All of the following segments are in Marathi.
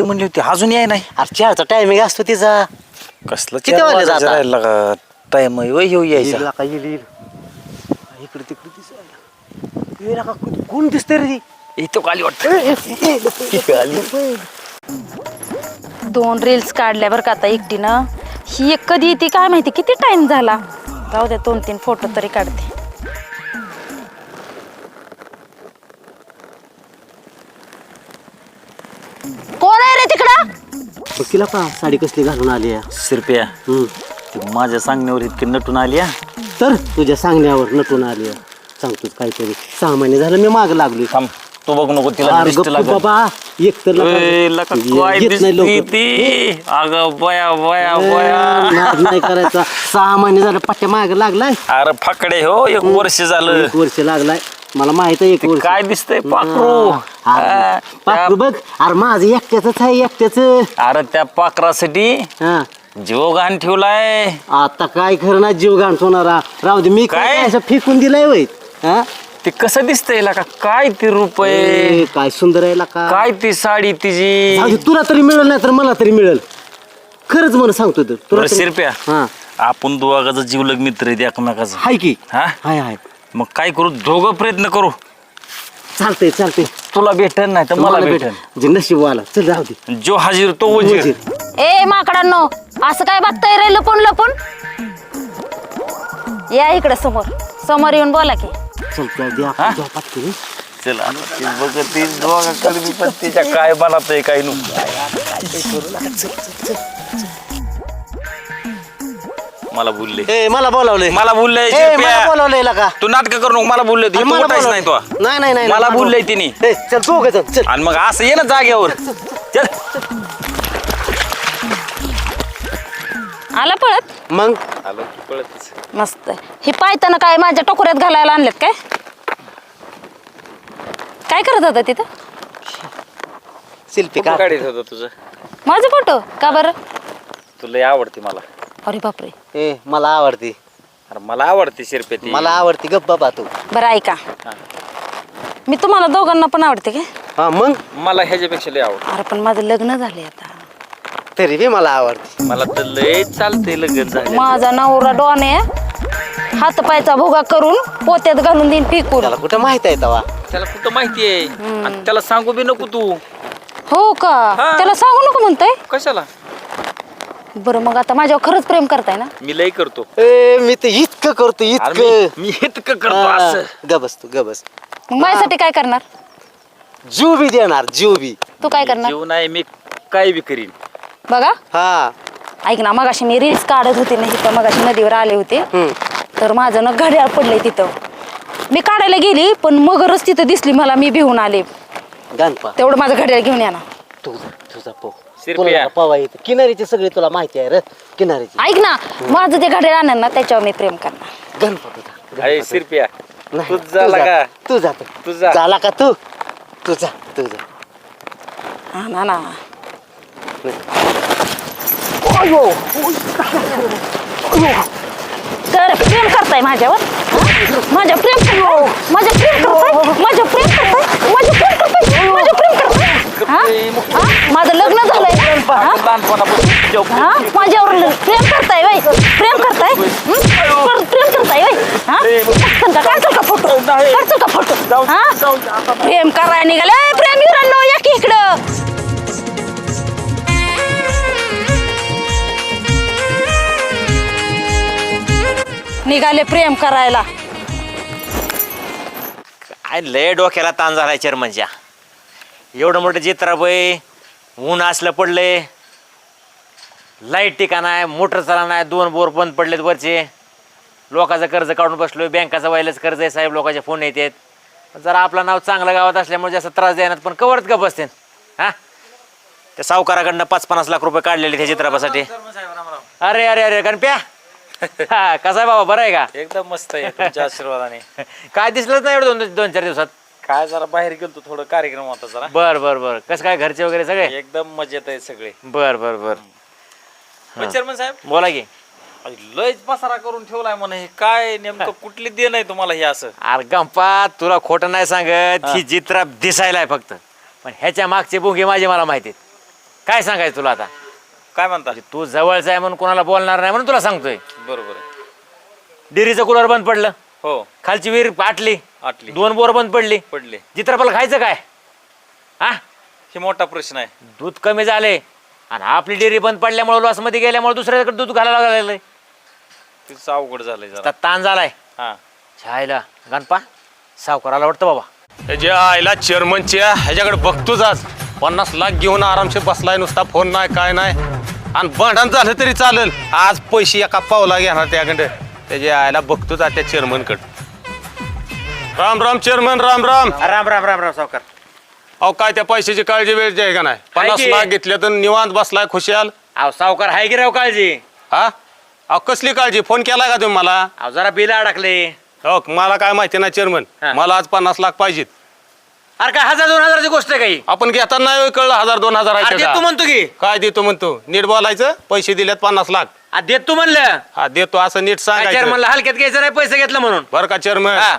येते म्हणली होती अजून याय नाही. अरे चहाचा टायमिंग असतो तिचा. कसलं किती वाजले जाता? जाता टाइम येऊ येईल यायचा. लाका, येईल, येईल. इकडे तिकडे दिसायला. ये लाका, कोण- कोण दिसतंय रे इथं खाली वाटत. दोन रील्स काढल्या बरं का आता एकटीनं. ही एक कधी येते काय माहिती किती टाइम झाला? जाऊ द्या दोन तीन फोटो तरी काढते. तिकडं तिला का साडी कसली घालून आली आहे? शिरप्या हम्म. ती माझ्या सांगण्यावर इतकी नटून आली हा. तर तुझ्या सांगण्यावर नटून आली आहे. सांगतोच काहीतरी सहा महिने झालं मी माग लागली थांब तू बघ नको तिला अरे दिसत गप्प लागल बाबा एक तर लका- ए, लका काय येत नाही दिसती लवकर. ती अगं बया बया ए, बया नाद नाही करायचा सहा महिने झालं पट्ट्या माग लागलाय अरे फकडे हो एक वर्ष झालं एक वर्ष लागलाय मला माहीत आहे एक ते वर्ष काय दिसतंय? पाखरू. हा, अरे, हा, पाखरू बघ अरे माझं एकट्याच आहे एकट्याच. अरे त्या पाखरासाठी हा. जीव घाण ठेवलाय. आता काय खरं ना जीव घाण होणारा राहू दे मी काय असं फेकून दिलाय वय हा? ते कसं दिसतंय का? काय ती रुपये? ए, काय सुंदर आहे का? काय ती साडी तिची? तुला तरी मिळेल नाही तर मला तरी मिळेल. खरंच मला सांगतो तर तुला बरं, तरी- शिरप्या. हा. आपण दोघाचा जीवलग मित्र आहेत एकमेकाचा. हाय की. हा? हाय हाय. मग काय करू? दोघं प्रयत्न करू. चालतंय चालतंय. तुला भेटन नाही तर मला भेटन. म्हणजे नशीब आला चल राहू दे. जो हाजीर तो वजीर. ए माकडांनो असं काय बघताय रे लपून लपून? या इकडे समोर. समोर येऊन बोला की. चल जाऊ दे? आपण जाऊ पाटकन. चला ती बघत दोघाकडे मी पण तिच्या काय बनत आहे काय नु मला बोलले. ए मला बोलावलंय. मला बोलले ए मला बोलावलंय का? तू नाटक करू नको मला बोलले अरे मला उठायच नाही तो. नाही नाही नाही मला नाही, बोललंय तिने. ए, चल तू चल चल. आणि मग असं ये ना जाग्यावर चल आला पळत? मग? आलो की पळत मस्त ही पायताना काय माझ्या टोकऱ्यात घालायला आणलेत काय? काय करत होता तिथं? फोटो का काढत होता. तुझं. माझा फोटो? का बरं? तुला आवडते मला. अरे बापरे. ए मला आवडती. अरे मला आवडते शिरपे ती. मला आवडती. गप्प बाबा तू. बरं ऐका. मी तुम्हाला दोघांना पण आवडते काय हा मग? मला ह्याच्यापेक्षा लय आवडते. अरे पण माझं लग्न झालंय आता. तरी बी मला आवडती. मला तर लय चालते लगन झाले माझा नवरा डॉन आहे. हात पायचा भोगा करून पोत्यात घालून देईन फेकून. त्याला कुठं माहीत आहे तवा? त्याला कुठं माहिती आहे? आणि त्याला सांगू बी नको तू. हो का? हा. त्याला सांगू नको म्हणताय? कशाला? बरं मग आता माझ्यावर खरंच प्रेम करताय ना? मी लय करतो. ए मी तर इतकं करतो अरे इतकं. मी- मी इतकं करतो असं. गबस तू गबस. मग माझ्यासाठी काय करणार? जीव बी देणार जीव बी. तू काय करणार? जीव नाही मी काय बी करीन. बघा. हा. ऐक ना मगाशी मी रील्स काढत होते ना इथं मगाशी नदीवर आले होते. हम्म. तर माझं ना घड्याळ पडलंय तिथं. मी काढायला गेली पण मगरच तिथं दिसली मला मी भिवून आले. गणपा. तेवढं माझं घड्याळ घेऊन या ना. तू तुझा पो शिरप्या. तुला पवा येत किनारीचे सगळे तुला माहिती आहे रे किनारीचे. ऐक ना माझं ते घड्याळ आणणार ना त्याच्यावर मी प्रेम करणार. अरे शिरप्या. नाही, झाला जा. का तू जा तू. तू जा. झाला का तू? तू जा तू जा. हा ना ना. तर प्रेम करताय माझ्यावर? हा? माझ्या प्रेम करताय? माझ्या प्रेम करताय? माझ्या प्रेम करताय? माझ्या प्रेम करताय? माझ्या प्रेम करताय? हा? हा? माझं लग्न झालंय. हा? हा? माझ्यावर ल- प्रेम करताय वय प्रेम करताय? हं? पर- प्रेम करताय वय हा? का? फोटो? का फोटो? हा? प्रेम करायला निघाले. ए, प्रेम युरांनो या की इकडं. निघाले प्रेम करायला. काय लय डोक्याला ताण झालाय चेअरमनच्या. एवढं मोठं चित्राबाई ऊन असलं पडले. लाइट टिका नाही मोटर चाला नाही दोन बोर बंद पडलेत वरचे. लोकांचं कर्ज काढून बसलोय बँकाचं व्हायलाच कर्ज आहे साहेब लोकांचे फोन येतात. जरा आपलं नाव चांगलं गावात असल्यामुळे जास्त त्रास देणार पण कवरच का बसते. हा? त्या सावकाराकडनं पाच पन्नास लाख रुपये काढलेले त्या चित्रपटासाठी अरे अरे अरे गणप्या हा कसा आहे बाबा बरं आहे का? एकदम मस्त आहे तुमच्या आशीर्वादाने. काय दिसलंच नाही एवढं दोन दोन चार दिवसात. काय जरा बाहेर गेलतो थोडं कार्यक्रम होता जरा. बर बर बर. कसं काय घरचे वगैरे सगळे? एकदम मजेत आहे सगळे. बर बर बर. चेअरमन साहेब? बोला की. अरे, लयच पसारा करून ठेवलाय म्हणे. हे काय नेमकं कुठली देण आहे तुम्हाला हे असं? अरे गंपा तुला खोटं नाही सांगत. ही. चित्र दिसायला आहे फक्त. पण ह्याच्या मागचे बुंगे माझे मला माहिती आहेत. काय सांगायचं तुला आता? काय म्हणता? तू जवळचा आहे म्हणून कोणाला बोलणार नाही म्हणून तुला सांगतोय. बरोबर आहे. डिरीचं कूलर बंद पडलं. हो. खालची विहीर आटली. आटली. दोन बोर बंद पडली. पडले. चित्रपल खायचं काय? हा? हे मोठा प्रश्न आहे. दूध कमी झाले. आणि आपली डेअरी बंद पडल्यामुळे लॉसमध्ये गेल्यामुळे दुसऱ्याकडे दूध घालायला लागलेलं तिथं अवघड झालंय जरा. आता ताण झालाय. हा. छायला. गणपा सावकाराला वाटतं बाबा. ह्याच्या आईला चेअरमनच्या ह्याच्याकडे बघतोच आज. पन्नास लाख घेऊन आरामशीर बसलाय नुसता फोन नाही काय नाही. आणि भांडण झालं तरी चालेल. आज पैसे एका पावला घेणार त्याकडे. त्याच्या आईला बघतोच आज त्या चेअरमनकडे राम राम चेअरमन राम राम. राम राम राम राम सावकार. अहो काय त्या पैशाची काळजी वेळ आहे का नाही? पन्नास. लाख घेतले तर निवांत बसलाय खुशाल अहो सावकार हाय की राव काळजी? हा? अहो कसली काळजी? फोन केलाय का तुम्ही मला? अहो जरा बिल अडकले. हो मला काय माहिती नाही चेअरमन हा. मला आज पन्नास लाख पाहिजेत. अरे काय हजार दोन हजाराची गोष्ट आहे काही? आपण घेताना नाही कळलं हजार दोन हजार अरे आहे देत का? तू म्हणतो की. काय देतो म्हणतो? नीट बोलायचं पैसे दिलेत पन्नास लाख. आ, देत तू म्हणलं. हा देतो असं नीट सांगायचं. चेअरमनला हलक्यात घ्यायचं नाही पैसे घेतलं म्हणून. बरं का चेअरमन हा.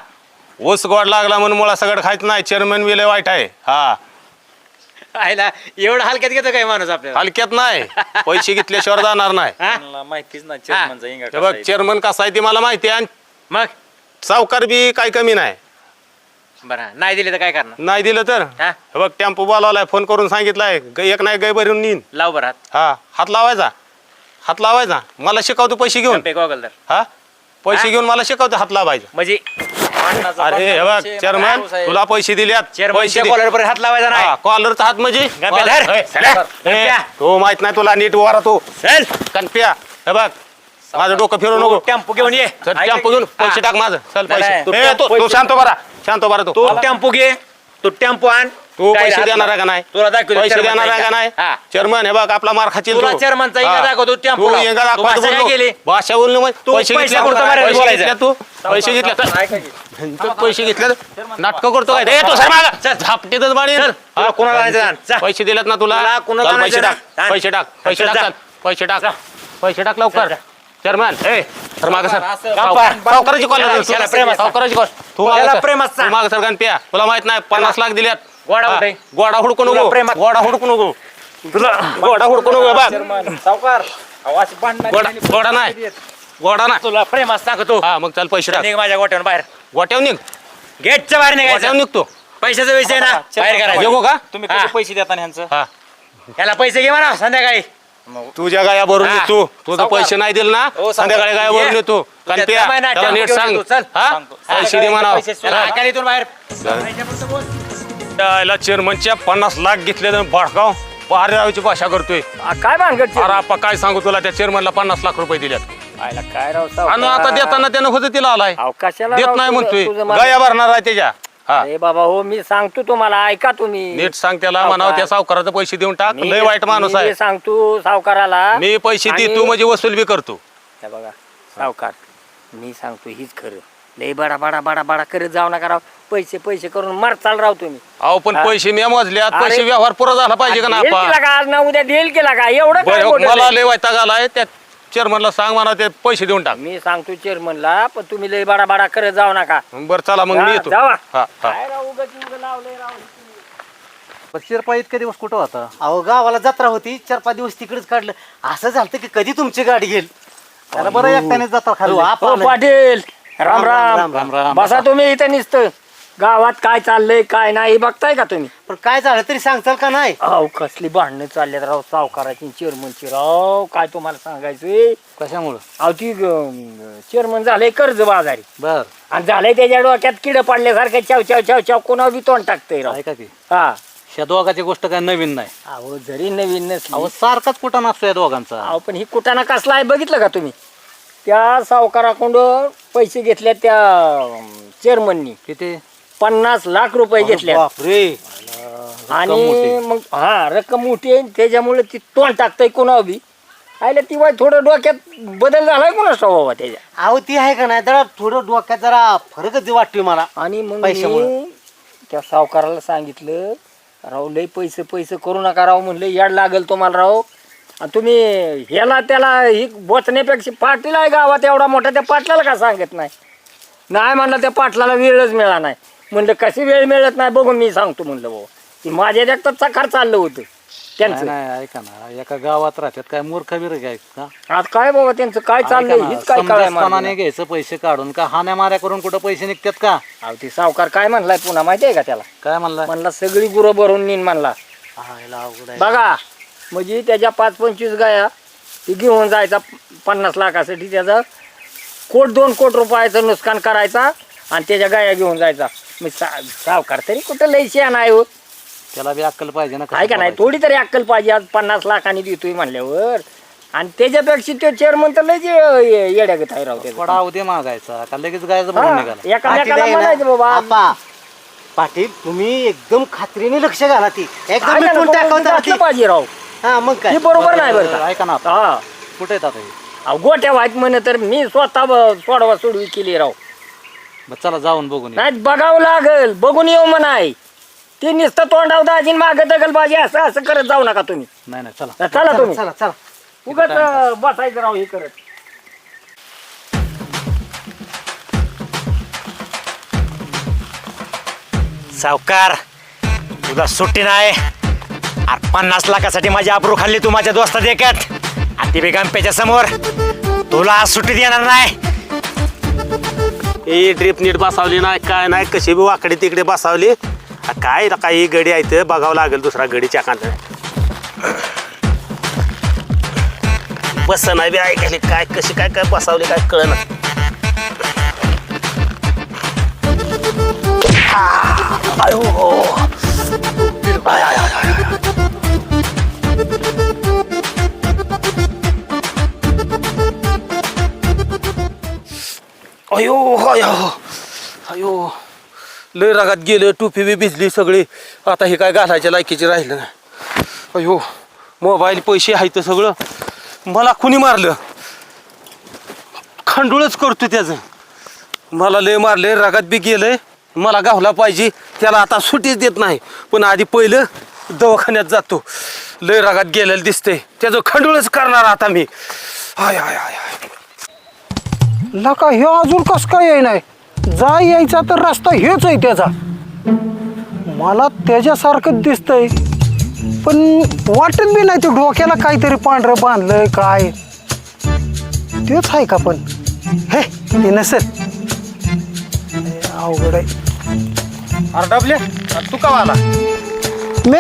ऊस गोड लागला म्हणून मुळा सगळं खायचं नाही चेअरमन विले वाईट आहे. हा. आयला एवढं हलक्यात घेतो काय माणूस आपल्याला? हलक्यात नाही. पैसे घेतल्याशिवाय जाणार नाही. हा? मला माहितीच नाही चेअरमनचा इंगा हे कसा बघ आहे. चेअरमन कसा आहे ते मला माहिती आहे आणि मग? सावकार बी काही कमी नाही. बरं नाही दिले तर काय करणार? नाही दिलं तर? हा? हे बघ टेम्पो बोलावलाय फोन करून सांगितलाय ग- एक नाही गै भरून नेईन लाव बरं हात. हा हात लावायचा. हात लावायचा. मला शिकवतो पैसे घेऊन. हा? पैसे? घेऊन मला शिकवतो हात लावायचा. म्हणजे अरे हे बघ चेअरमन. तुला पैसे दिल्यात पैसे दे. कॉलर हात लावायचा नाही. हा, कॉलरचा हात म्हणजे? धर. चला. गप्प्या. तो माहीत नाही तुला नीट वारा तो. चल. कणप्या हे बघ माझं डोकं फिरू नको. टेम्पो घेऊन ये. चल टेम्पो घेऊन? पैसे. टाक माझं. चल नाही, पैसे. तू ए, तू टेम्पो- तू शांत बरा. शांत बरा तू. तू टेम्पो घे. तू टेम्पो आण. तू काय पैसे देणार. आहे का नाही तुला दाखवतो पैसे chairman देणार आहे का नाही हा. चेअरमन हे बघ आपला मार खातील तुला तू. chairman चा इंगा हा. दाखवतो, तू. इंगा तू दाखव भाषा काय केली? भाषा मग तू पैसे पैसा घेतले पैसे बोलायचं? घेतले तू पैसे घेतले की. पैसे घेतले नाटक करतो काय ए, तो सर मागं. चल. झापटीतच बाणी चल. तुला कोणाला आणायचं आण. जा. पैसे दिलेत ना तुला तुला कोणाला चल, पैसे आणायचं टाक आण. पैसे टाक पैसे टाक. चल. पैसे टाक पैसे टाक लवकर चेअरमॅन ए तर माग सर. सावकाराची कॉल याला- याला प्रेमात सांग. सावकाराची कॉल तू याला मागं सर. तू मागं सर गणप्या तुला माहीत नाही पन्नास लाख दिल्यात गोडा हा. कुठे? गोडा हुडकू तुला नको. प्रेमात- गोडा हुडकू नको. तुला गोडा हुडकू नको चेअरमन सावकार. अहो, अशी भांडणाची गोडा आणि गोडा नाही. गोडा नाही. तुला प्रेमात सांगतो. हा मग चल पैसे टाक. निघ माझ्या गोट्यावर बाहेर. गोट्यावर निघ. गेटच्या बाहेर गोट्यावर निघायचं निघतो. पैशाचा विषय ना. बाहेर करायचं. येऊ का? तुम्ही हा. पैसे देता ह्यांचं. हा. याला पैसे घे म्हणा संध्याकाळी. तुझ्या गायाबरोबर हा. तू तुझं सावकार. पैसे नाही दिले ना हो, सावकार. संध्याकाळी गायाबरोबर ये. ना, त्याला नीट सांग. येतो, चल. हा? सांगतो. पैसे दे म्हणावं. पैसे हा. बाहेर. यायला चेअरमनच्या पन्नास लाख घेतले तर भडकाव पाऱ्याची भाषा करतोय. काय भानगड अरे आपा काय सांगू तुला? त्या चेअरमनला पन्नास लाख रुपये दिल्यात आयला काय राव आणि आता देताना त्यानं होतं तिला आलाय. अहो, कशाला देत राव नाही तुझं- म्हणतोय. तुझं मला- गया भरणार आहे त्याच्या. हा. अरे बाबा हो मी सांगतो तुम्हाला ऐका तुम्ही. नीट सांग त्याला सावकार. म्हणावं त्या सावकाराचे पैसे देऊन टाक. मी- लय वाईट माणूस मी आहे. सांगतो सावकाराला. मी पैसे आणि- देतो म्हणजे वसूल बी करतो. हे बघा सावकार मी सांगतो हीच खरं. लय बडा बडा बडा बडा करत जाऊ नका राव. पैसे पैसे करून मार चाल राव तुम्ही. अहो पण. पैसे मी मोजल्यात. अरे- पैसे व्यवहार पुरा झाला पाहिजे का ना देईल आपा? केला का? आज ना उद्या देईल केला का? एवढं काय बरं, मोठं मला. लय वैताग आलाय. त्या चेअरमनला सांग म्हणा ते पैसे देऊन टाक. मी सांगतो चेअरमनला पण तुम्ही लय बडा बडा करत जाऊ नका. बरं चला मग मी जा- येतो. जावा. हा हा. काय राव उगाच उगाच लावलंय राव? शिरपा इतके दिवस कुठं होता? अहो गावाला जत्रा होती. चार पाच दिवस तिकडेच काढलं. असं झालं की कधी तुमची गाडी घेईल त्याला बरं एकट्याने जत्रा खाल्ली. हो पाटील. राम राम, राम. राम, बसा तुम्ही इथं निसतं. गावात काय चाललंय काय नाही बघताय का तुम्ही? पण काय झालं तरी सांगताल का नाही? अहो कसली भांडणं चालल्यात राव सावकाराची चेअरमनची राव. काय तुम्हाला सांगायचंय? कशामुळं? अहो ती चेअरमन झालंय कर्ज बाजारी बर. आणि झालंय त्याच्या डोक्यात किड पडल्यासारखं चाव चाव चाव चाव कोणावर बी तोंड टाकतंय राव. ऐका की. हा. या दोघाची गोष्ट काय नवीन नाही. अहो जरी नवीन नसली. अहो सारखाच कुठं नसतो या दोघांचा. अहो पण ही कुटाणा कसला आहे बघितलं का तुम्ही? त्या सावकाराकडून पैसे घेतले त्या चेअरमननी किती? पन्नास लाख रुपये घेतले. बापरे. आणि मग हा रक्कम मोठी आहे त्याच्यामुळे ती तोंड टाकतंय कोणा बी आयला ती बाय थोडं डोक्यात बदल झालाय कोणा बाबा त्याच्या अहो ती आहे का नाही? जरा थोडं डोक्यात जरा फरकच वाटतोय मला. आणि मग पैशामुळं. मी त्या सावकाराला सांगितलं राव लय पैसे पैसे करू नका राव म्हणलं याड लागेल तुम्हाला राव. आणि तुम्ही ह्याला त्याला ही बोचण्यापेक्षा पाटील आहे गावात एवढा मोठा त्या पाटलाला का सांगत नाही? नाही म्हणलं त्या पाटलाला वेळच मिळाला नाही. म्हणलं कशी वेळ मिळत नाही बघून मी सांगतो म्हणलं भाऊ. ती माझ्या देखतात चकार चाललं होतं. त्यांचं. नाही ऐका ना एका गावात राहतात काय मूर्ख बिर घ्यायचं का? आज काय बाबा त्यांचं काय चाललंय? हीच काय काय घ्यायचं पैसे काढून का हाण्या माऱ्या करून कुठं पैसे निघतात का? अहो ती सावकार काय म्हणलाय पुन्हा माहिती आहे का त्याला? काय म्हणला म्हणला सगळी गुरं भरून नेईन म्हणला. आयला अवघड आहे. बघा म्हणजे त्याच्या पाच पंचवीस गाया ती घेऊन जायचा पन्नास लाखासाठी त्याचं कोट दोन कोट रुपयाचं नुकसान करायचा आणि त्याच्या गाया घेऊन जायचा. मग सा- सावकार तरी कुठं लय शेण आहे हो. त्याला बी अक्कल पाहिजे ना आहे का नाही. थोडी तरी अक्कल पाहिजे. आज पन्नास लाखांनी देतोय म्हणल्यावर. आणि त्याच्यापेक्षा तो चेअरमन तर लय जे येड्यागत आहे राव त्याचं. पडा उद्या मागायचा. का लगेच गायचं हा, भरून निघाला एकामेकाला म्हणायचं बाबा. आपा, पाटील तुम्ही एकदम खात्रीने लक्ष घाला ती. एकदम मिटून टाकावं ती. पाहिजे राव. हा मग काय? हे बरोबर नाही बरं का? ऐका ना आता. हा. कुठे येतात हे? अहो, गोट्या व्हायत म्हणे तर मी स्वतः ब- सोडवा सोडवी केली राव. चला जाऊन बघून येऊ. नाही बघावं लागल. बघून येऊ म्हणाय. ते नुसतं तोंडाव दाजीन माग दगल बाजी असं असं करत जाऊ नका तुम्ही. नाही नाही चला. चला तुम्ही. चला चला उगाच बसायचं राव हे करत. सावकार तुला सुट्टी नाही. अरे पन्नास लाखासाठी माझी आबरू खाल्ली तू माझ्या दोस्ता देखत आणि ती बेगांप्याच्या समोर तुला आज सुट्टी देणार नाही. ही ड्रीप नीट बसावली नाही काय नाही कशी बी वाकडे तिकडे बसावली. आ, काय ना गडी आहे ते बघावं लागेल दुसरा गडीच्या कांदा बस नाही बी ऐकली काय कशी काय काय बसावली काय कळ आय. अयो अयो अयो. लय रागात गेलं टोपी बी भिजली सगळी. आता हे काय घालायच्या लायकीचे राहिलं नाही. अयो मोबाईल पैसे आहेत सगळं. मला कुणी मारलं? खंडूळच करतो त्याचं. मला लय मारले रागात बी गेलंय. मला गावला पाहिजे त्याला आता सुटीच देत नाही. पण आधी पहिलं दवाखान्यात जातो. लय रागात गेलेलं दिसतंय. त्याचं खंडूळच करणार आता मी. आय आय आय आय नका हे अजून कस काय येई नाही जा यायचा तर रस्ता हेच आहे त्याचा. मला त्याच्यासारखं दिसतंय पण वाटत बी नाही ते डोक्याला काहीतरी पांढरं बांधलंय काय? तेच आहे का पण? हे ते नसेल. अवघड आहे. अरे डबले तू का आला? मी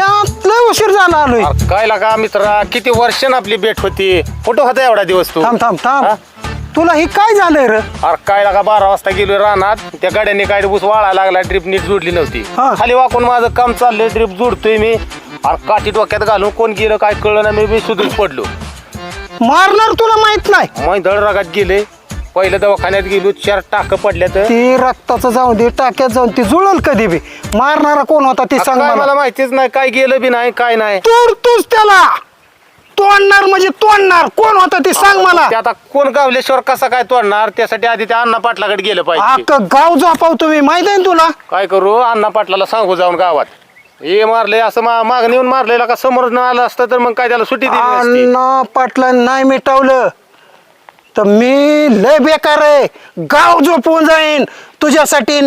लय उशीर झाला आलोय. अरे काय लागा मित्रा किती वर्षानं आपली भेट होती? कुठं होता एवढा दिवस तू? थांब थांब थांब? तुला ही काय झालंय र? अरे काय लागा बारा वाजता गेलो रानात. त्या गाड्याने काय ऊस वाळायला लागला ड्रिप नीट जोडली नव्हती. हा. खाली वाकून माझं काम चाललंय ड्रिप जोडतोय मी. अरे काठी डोक्यात घालून कोण गेलं काय कळलं ना मी बी सुधून पडलो. मारणार तुला माहीत नाही. मग धड रागात गेले. पहिल्या दवाखान्यात गेलो चार टाक पडल्या तर ती रक्ताचं जाऊन दे टाक्यात जाऊन ती जुळल कधी बी. मारणारा कोण होता ती सांग काय मला. मला माहितीच नाही काय गेलं बी नाही काय नाही. तोड तूच त्याला. तोडणार म्हणजे तोडणार. कोण होता ते सांग मला. ते आता कोण गावल्याशिवाय कसा काय तोडणार? त्यासाठी आधी त्या अण्णा पाटलाकडे गेलं पाहिजे. अख्खं गाव झोपाव तुम्ही. माहीत आहे ना तुला? काय करू? अण्णा पाटलाला सांगू जाऊन गावात. हे मारले असं मा- मागणी येऊन मारलेला का समोर न आलं असतं तर मग काय त्याला सुट्टी दिली नसती. अण्णा पाटला नाही मिटवलं. तर मी लय बेकार आहे. गाव झोपवून जाईन. तुझ्यासाठी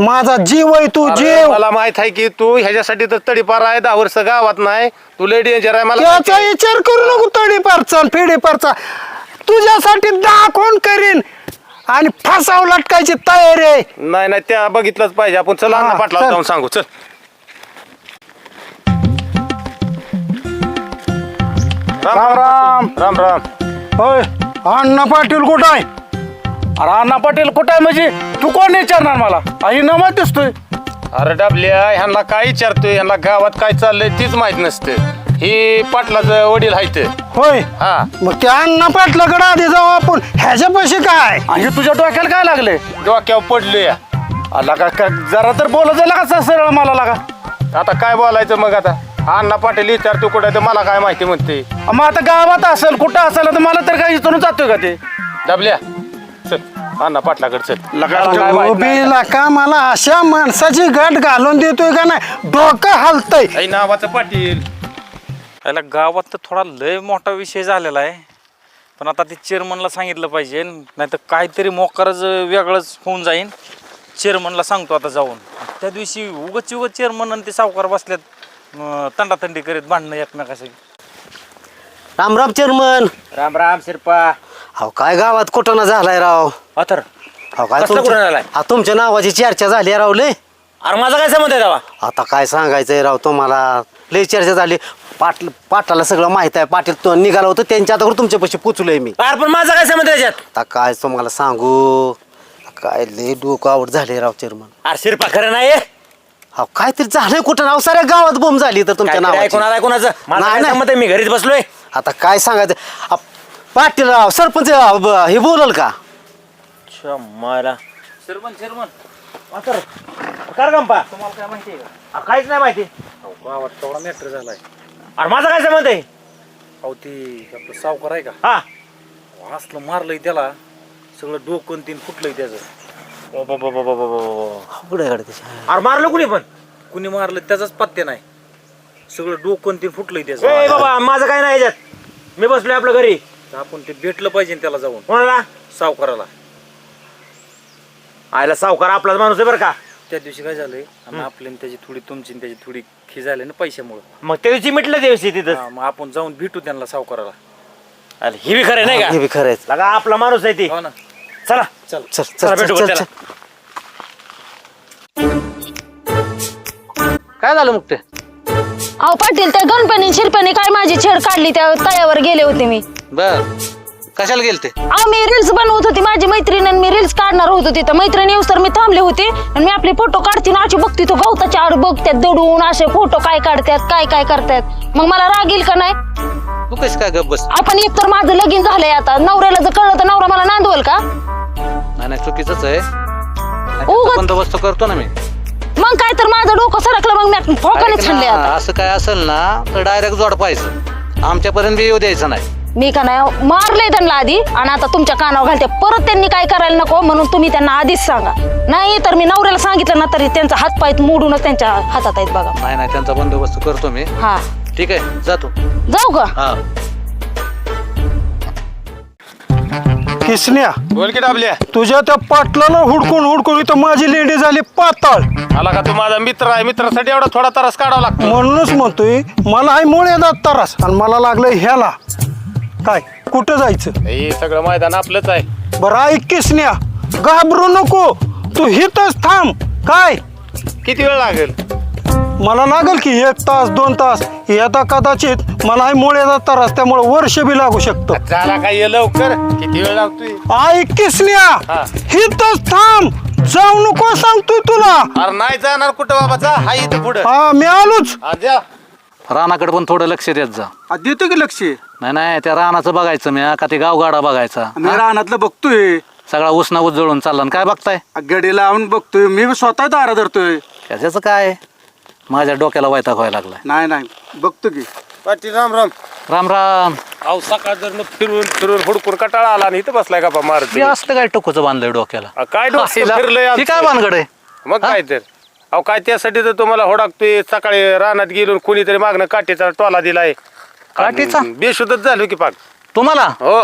माझा जीव आहे तू अरे, जीव. मला माहीत आहे की तू ह्याच्यासाठी तर तडीपार आहे दहा वर्ष गावात नाही. तू लय डेंजर आहे मला त्याचा विचार करू नको तडीपारचा फेडीपारचा. तुझ्यासाठी दाखवून करीन आणि फासाव लटकायची तयारी आहे. नाही नाही त्या बघितलंच पाहिजे. आपण चल अण्णा पाटलाला चल. जाऊन सांगू चल. राम राम राम राम. होय अण्णा पाटील कुठं आहे? अरे अण्णा पाटील कुठं आहे म्हणजे? तू कोण विचारणार मला? आई नमत दिसतोय. अरे डाबल्या ह्यांना काय विचारतोय? ह्यांना गावात काय चाललंय तीच माहीत नसतं. हे पाटलाचं वडील आहेत. होय. हा. मग त्या अण्णा पाटलाकडे आधी जाऊ आपण. ह्याच्या पैसे काय? आणि तुझ्या डोक्याला काय लागले डोक्यावर पडलोय. आला का का- जरा तर बोलत जायला का सरळ मला लागा. आता काय बोलायचं मग आता? अण्णा पाटील विचारतो कुठे तर मला काय माहिती म्हणते. मग आता गावात असेल कुठं असेल तर मला तर काय इथून जातोय का ते? डबल्या अण्णा पाटलाकडे चल काय माहीत नाही. का मला अशा माणसाची गाठ घालून देतोय का नाही? डोकं हलतय. आई नावाचं पाटील. याला गावात तर थोडा लय मोठा विषय झालेला आहे. पण आता ते चेअरमनला सांगितलं पाहिजे नाहीतर काहीतरी मोकारच वेगळंच होऊन जाईन. चेअरमनला सांगतो आता जाऊन. त्या दिवशी उगच उगच चेअरमन आणि ते सावकार बसल्यात अं, तंडातंडी करीत भांडणं एकमेकाशी. राम राम चेअरमन राम राम शिरपा. अहो काय गावात कुठं ना झालाय राव? अथर अहो काय कसलं तुमच्या- झालाय? नावाची चर्चा झाली राव लय. अरे माझा काय संबंध आहे आता काय सांगायचंय राव तुम्हाला? लय चर्चा झाली. पाटील पाटलाला सगळं माहीत आहे. पाटील तो निघाला होतं त्यांच्या आता तुमच्यापाशी पोचलोय मी. अरे पण माझा काय संबंध आहे त्याच्यात? आता काय तुम्हाला सांगू? काय लय डोकं आवड झाले राव चेअरमन. अरे शिरपा खरं नाही आहे? अहो काहीतरी झालंय कुठं? राव साऱ्या गावात बोंब झाली तर तुमच्या नावाची. आलाय कोणाचं? माझा नाही, काय नाही. संबंध आहे? मी घरीच बसलोय. आता काय सांगायचं? अ, पाटील राव सरपंच ब- हे बोलल का? अच्छा, मला शिरमन. शिरमन अथर कर गंपा? तुम्हाला काय माहिती आहे का? अरे काहीच नाही माहिती. गावात तेवढा मॅटर झालाय. अरे माझा काय संबंध आहे? अहो ती आपलं सावकार आहे का? हा. अहो, असलं मारलंय त्याला सगळं डोकं तीन फुटलंय त्याचं. पुढे गाडी त्याची. अरे मारलं कुणी पण? कुणी मारलं त्याचाच पत्ते नाही. सगळं डोकं तीन फुटलंय ए त्याचं बाबा माझं काय नाही याच्यात. मी बसलोय आपल्या घरी. तर आपण ते भेटलं पाहिजे ना त्याला जाऊन. कोणाला? सावकाराला. आयला सावकार आपलाच माणूस आहे बरं का. त्या दिवशी काय झालंय? आणि आपली आणि त्याची थोडी तुमची आणि त्याची थोडी खी झाली ना पैशामुळं. मग त्या दिवशी मिटलं त्या दिवशी तिथं. हा, मग आपण जाऊन भेटू त्यांना सावकाराला. अरे ही बी खरं नाही हे का बी खरंय लगा आपला माणूस आहे ती. हो ना. चला. चल. चला चल भेटू चल त्याला. काय झालं मग ते? अहो पाटील त्या गणपणी शिरप्याने काय माझी छेड काढली? त्या तळ्यावर गेले होते मी. बर. कशाला गेलते? अहो मी रील्स बनवत होती माझी मैत्रीण आणि मी रील्स काढणार होतो तिथं. मैत्रीण येऊस तर मी थांबले होते आणि मी आपले फोटो काढते ना अशी बघते तो गवताच्या आड बघतात दडून असे फोटो काय काढतात काय काय करतात मग मला राग येईल का नाही? तू कशी काय गप बस? आपण एक तर माझं लगीन झालंय आता. नवऱ्याला जर कळलं तर नवरा मला नांदवल का? नाही नाही चुकीचंच आहे. उगाच- बंदोबस्त करतो ना मी. मग काय तर माझं डोकं सरकलं मग मी फोकाने ऐक छानले ना, आता. असं काय असेल ना तर डायरेक्ट जोड पाहायचं आमच्यापर्यंत बी येऊ द्यायचं नाही. मी का नाही मारलंय त्यांना आधी. आणि आता तुमच्या कानावर घालते. परत त्यांनी काय करायला नको म्हणून तुम्ही त्यांना आधीच सांगा. नाही तर मी नवऱ्याला सांगितलं ना तरी त्यांचा हात पाय मोडूनच त्यांच्या हातात आहेत बघा. नाही नाही त्यांचा बंदोबस्त करतो मी. हा. ठीक आहे जातो जाऊ का? हा. किसन्या बोल की डाबल्या. तुझ्या त्या पाटलाला हुडकून हुडकून इथं माझी लेंडी झाली पाताळ. आला का तू माझा मित्र आहे? मित्रासाठी एवढा थोडा त्रास काढावा लागतो. म्हणूनच म्हणतोय मला आहे मुळे येतात तरास. आणि मला लागलंय ह्याला. काय? कुठं जायचं? हे सगळं मैदान आपलंच आहे. बरं ऐक किसन्या घाबरू नको. तू हिथच थांब. काय? किती वेळ लागेल? मला लागेल की एक तास दोन तास. येता कदाचित मला आहे मुळे येतात त्रास त्यामुळे वर्ष बी लागू शकतं. झाला काय ये लवकर? किती वेळ लागतोय? ऐक किसन्या हा. हिथच थांब. जाऊ नको सांगतोय तुला. अरे नाही जाणार कुठं बाबा? जा. हा इथं पुढं. हा मी आलोच. हा, जा. रानाकडे पण थोडं लक्ष देत जा. देतो की लक्ष. नाही नाही त्या रानाचं बघायचं मी का ते गावगाडा बघायचा मी रानातलं बघतोय. सगळा उसना उजळून चालला आणि काय बघताय? गडी लावून बघतोय. मी स्वतः दारा धरतोय. त्याचं काय? माझ्या डोक्याला वैताग व्हायला लागलाय. नाही नाही बघतो की. पाटील राम राम. राम राम. अहो सकाळ जर फिरून फिरून हुडकून कटाळा आला आणि इथं बसलाय का मारत? ते असलं काय टोकूचं बांधलंय डोक्याला? काय डोकं फिरलंय काय? भानगड आहे? मग काय तर? अहो काय त्यासाठी तर तुम्हाला होडाकतोय. सकाळी रानात गेलो कुणीतरी मागणं काठीचा टोला दिलाय. काठीचा? बेशुद्धच झालो की पाक. तुम्हाला? हो.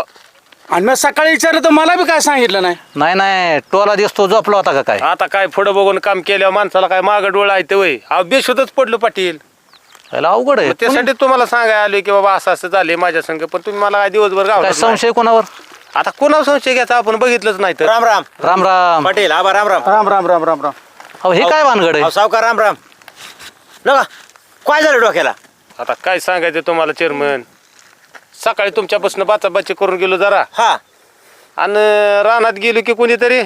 आणि मग सकाळी विचारलं तर मला बी काय सांगितलं नाही? नाही नाही टोला दिसतो झोपला होता का काय? आता काय पुढं बघून काम केल्यावर माणसाला काय मागं डोळा आहे ते वय अहो बेशुद्धच पडलो पाटील. याला अवघड आहे. मग त्यासाठी तुम्हाला सांगायला आलोय की बाबा असं असं झालंय माझ्या संग पण तुम्ही मला काय दिवसभर काय गाव संशय कोणावर? आता कोणावर संशय घ्यायचा? आपण बघितलंच नाही तर. राम राम. राम राम. पाटील आबा राम राम. राम राम राम राम राम. अहो हे काय भानगड अहो, आहे सावकार राम राम. नका. काय झालं डोक्याला? आता काय सांगायचं तुम्हाला चेअरमन सकाळी तुमच्यापासून बाचाबाची करून गेलो जरा. हा. आणि रानात गेलो की कोणीतरी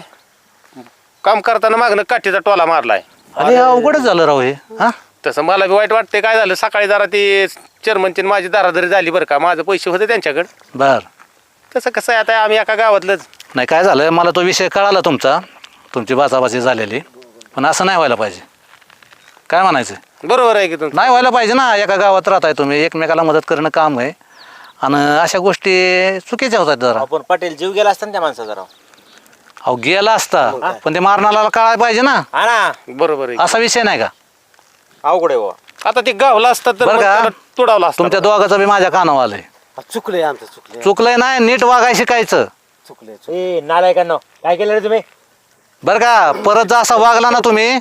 काम करताना मागणं काठीचा टोला मारलाय. अरे अवघडच झालं राव हे हा? तसं मला बी वाईट वाटते काय झालं? सकाळी जरा ती चेअरमनची माझी दारादारी झाली बरं का. माझं पैसे होते त्यांच्याकडे. बर. तसं कसं आहे? आता आम्ही एका गावातलंच. नाही काय झालं? मला तो विषय कळाला तुमचा. तुमची बाचाबाची झालेली. पण असं नाही व्हायला पाहिजे. काय म्हणायचं? बरोबर आहे की तुमचं? नाही व्हायला पाहिजे ना एका गावात राहताय तुम्ही एकमेकाला मदत करणं काम आहे. आणि अशा गोष्टी चुकीच्या होतात जरा. आपण पटेल जीव गेला असता ना त्या माणसाचा राव. अहो गेला असता पण ते मारणाला कळायला पाहिजे ना. हा ना. बरोबर आहे. असा विषय नाही का? अवघड आहे बुवा. आता ते गावला असतात तर बरं मग का? त्याला तुडावला असतं तुमच्या दोघाचं बी माझ्या कानावर आलंय. चुकलंय आमचं चुकलंय. चुकलंय नाही नीट वागाय शिकायचं. चुकलंय. ए नालायकांनो काय केलं रे तुम्ही? बरं का परत जर असा वागला ना तुम्ही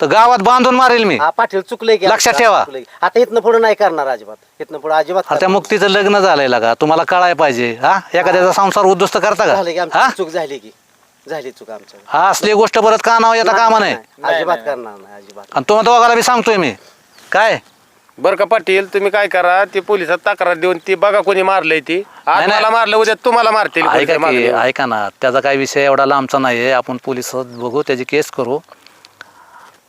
तर गावात बांधून मारेल मी. हा पाटील चुकलंय की लक्षात ठेवा. चुकलंय. आता इथनं पुढे नाही करणार अजिबात. इथनं पुढे अजिबात अरे त्या करणार मुक्तीचं लग्न झालंय का तुम्हाला कळाय पाहिजे. हा? एखाद्याचा संसार उद्ध्वस्त करता झालं की का आमची हा? चूक झाली की. झाली चूक आमच्या हा असली गोष्ट परत कानावर येता कामा नाही अजिबात करणार नाही अजिबात. आणि तुम्हाला दोघाला बी सांगतोय मी. काय? बरं का पाटील तुम्ही काय करा? ते पोलिसात तक्रार देऊन ती बघा कोणी मारलंय ती. आज नाही. मला मारलं उद्या तुम्हाला मारतील. ऐका की ना. त्याचा काही विषय एवढा लांबचा नाही आहे आपण पोलिसात बघू त्याची केस करू.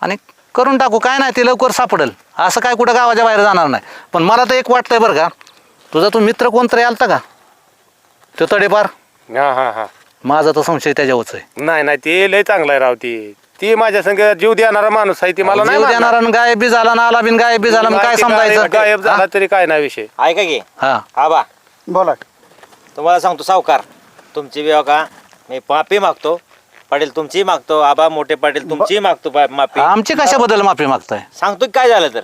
आणि करून टाकू काय नाही ते लवकर सापडेल. असं काय कुठं गावाच्या बाहेर जाणार नाही. पण मला तर एक वाटतंय बरं का तुझा तो मित्र कोणतरी आलता का? तो तडेपार? हा हा हा. माझा तर संशय त्याच्यावरच आहे. नाही नाही ते लय चांगलं आहे राव ती. ती माझ्या संग जीव देणारा माणूस आहे ती मला नाही जीव. देणारा आणि गायब बी झाला ना आला बिन गायब बी झाला मग काय ते गायब- समजायचं? गायब झाला हा? तरी काय नाही विषय. ऐका की. हा. आबा बोला. तुम्हाला सांगतो सावकार तुमची बी का मी माफी मागतो. पाटील तुमचीही मागतो. आबा मोठे पाटील तुमचीही मागतो पा- माफी. आमची कशाबद्दल माफी मागताय? सांगतो की काय झालं तर.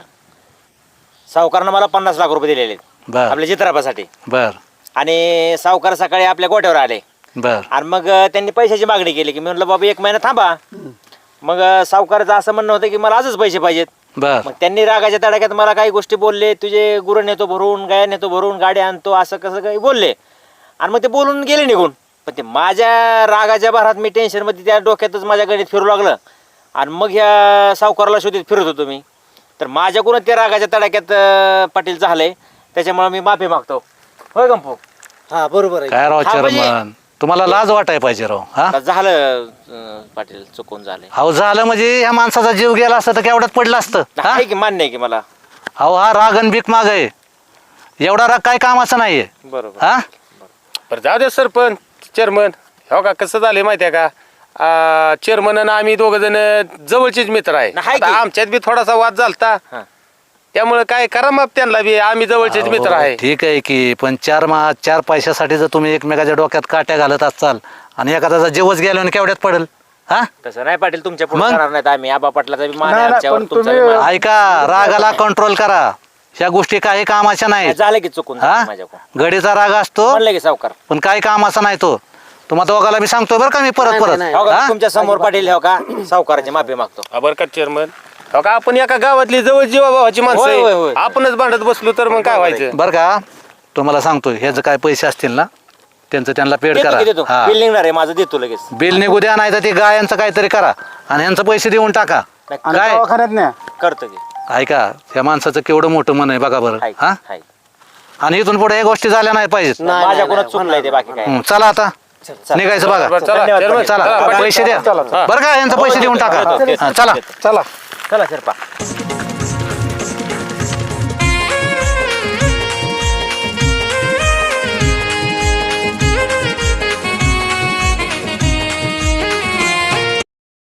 सावकारनं मला पन्नास लाख रुपये दिलेले बर. आपल्या चित्रापासाठी. बर. आणि सावकार सकाळी आपल्या गोठ्यावर आले. बर. आणि मग अं, त्यांनी पैशाची मागणी केली की मी म्हटलं बाबा एक महिना थांबा. मग अं, सावकाराचं असं म्हणणं होतं की मला आजच पैसे पाहिजेत. बर. मग त्यांनी रागाच्या तडाख्यात मला काही गोष्टी बोलले. तुझे गुरं नेतो भरून गाया नेतो भरून गाडी आणतो असं कसं काही बोलले. आणि मग ते बोलून गेले निघून. पण ते माझ्या रागाच्या भरात मी टेन्शनमध्ये त्या डोक्यातच माझ्या गणित फिरू लागलं. आणि मग ह्या सावकाराला शोधित फिरत होतो मी. तर माझ्याकडून त्या रागाच्या तडाख्यात अं, पाटील झालंय त्याच्यामुळे मी माफी मागतो. होय गंपू? हा बरोबर आहे. काय राव हा, म्हणजे- चेअरमन? तुम्हाला लाज वाटाय पाहिजे राव हा? आता झालं अं, पाटील चुकून झालंय अहो झालं म्हणजे ह्या माणसाचा जीव गेला असता तर केवढ्यात पडलं असतं हा? आहे की मान्य आहे की मला? अहो हा राग आणि भीक माग आहे. एवढा राग काय कामाचा नाहीये. बरोबर. हा? बरं जाऊ दे सरपंच. चेअरमन हो का? कसं झालंय माहिती आहे का चेअरमन आणि आम्ही दोघ जण जवळचेच मित्र आहे. नाही आता की. आमच्यात बी थोडासा वाद झालता. हा. त्यामुळे काय करा मग त्यांना बी. आम्ही जवळचेच मित्र अहो, आहे. ठीक आहे की पण चार मा चार पैशासाठी जर तुम्ही एकमेकाच्या डोक्यात काट्या घालत असाल आणि एखाद्याचा जीवच गेल्याने केवढ्यात पडेल? हा? तसं नाही पाटील तुमच्यापुढे मग? करणार नाहीत आम्ही. आबा पाटलाचा बी मान नाही, आहे नाही, आमच्यावर पण तुमचा बी तुम्ही- मान आहे. ऐका रागाला कंट्रोल करा. ह्या गोष्टी काही कामाच्या नाही झालं की चुकून हा? माझ्याकडून. गडीचा राग असतो. म्हणलं की सावकार. पण काही कामाचा नाही तो. तुम्हाला दोघाला मी सांगतोय बरं का मी परत नाही, परत. नाही, हो का, हा? तुमच्यासमोर पाटील हो का? सावकाराची माफी मागतो. बरं का चेअरमन हो का आपण एका गावातली जवळ माणसं होय, होय, आहे. होय. आपणच भांडत बसलो तर मग काय व्हायचं? बरं का? तुम्हाला सांगतोय ह्याचं काय पैसे असतील ना त्यांचं त्यांना पेड देतो की देतो. करा हा. बिल निघणार आहे माझं देतो लगेच. बिल निघू द्या नाही तर ते गायांचं काहीतरी करा. आणि यांचं पैसे देऊन टाका. आणि काय? दवाखान्यात न्या करतो की. ऐका त्या माणसाचं केवढं मोठं मन आहे बघा बरं हाय, हा हाय. आणि इथून पुढे या गोष्टी झाल्या नाही पाहिजेत नाही, माझ्याकडूनच नाही, चुकलंय ते बाकी काय हं, चला आता चला. निघायचं बघा बरं, चला, धन्यवाद. चला हा. पैसे द्या बरं का यांचं पैसे देऊन टाका हा, चला देतो. चला शिरपा